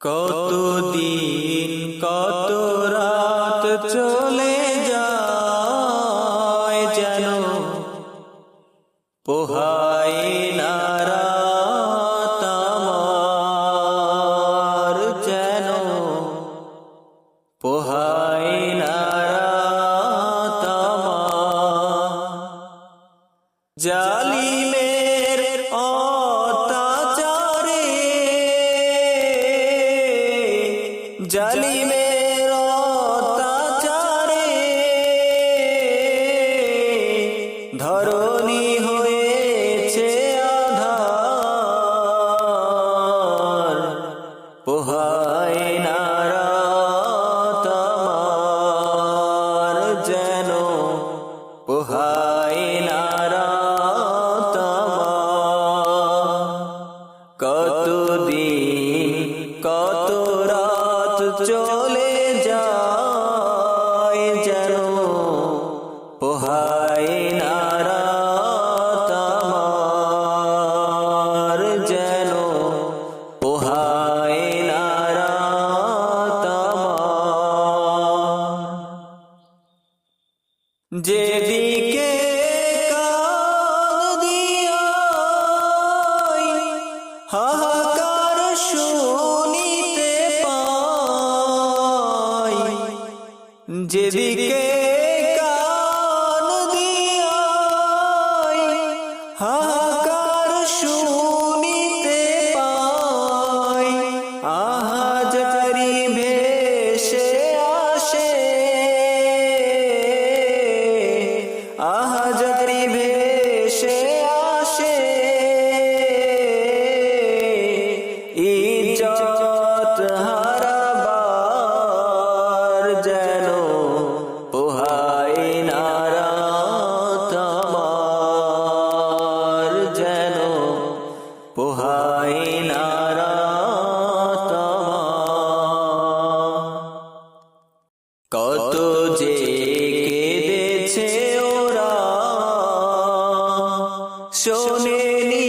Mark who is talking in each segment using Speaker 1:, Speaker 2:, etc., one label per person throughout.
Speaker 1: কতদিন কত রাত চলে যায় যেন পোহাই না রাত আমার যেন পোহাই না রাত জালিমের অত্যাচারে। ধরণী যেদিকে হাহাকার শুনিতে পাই যেদিকে যেন পোহাই নারাত। আমার কত যে কেঁদেছে ওরা, শোনেনি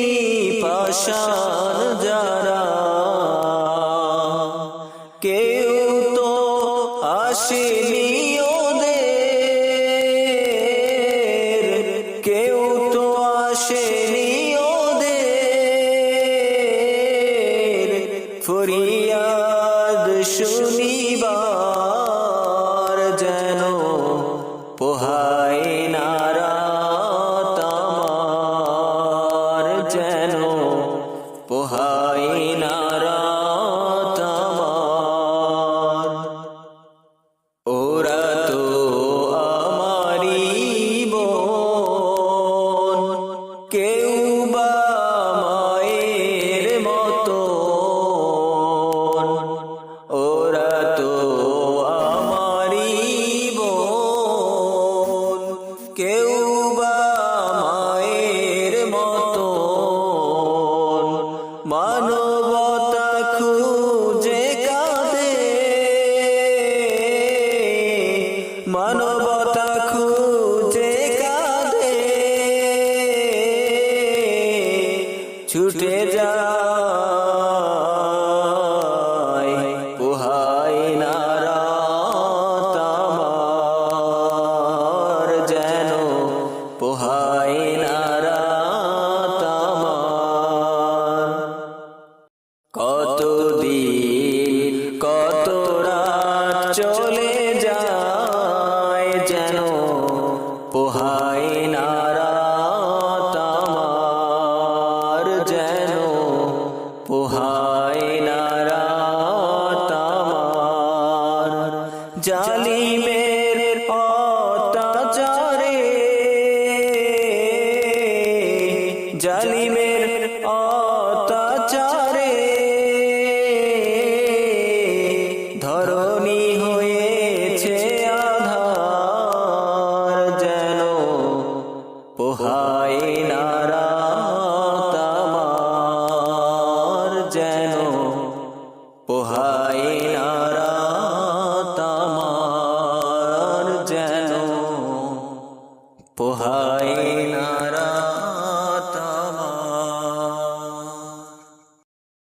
Speaker 1: পাশান যারা। কেউ তো আসেনি ওদের, কেউ তো আসেনি মানবতা খুঁজে কাঁদে। ছুটে যায় যেন পোহাই আমার। কতদিন কত রাত চলে পোহাই নারাত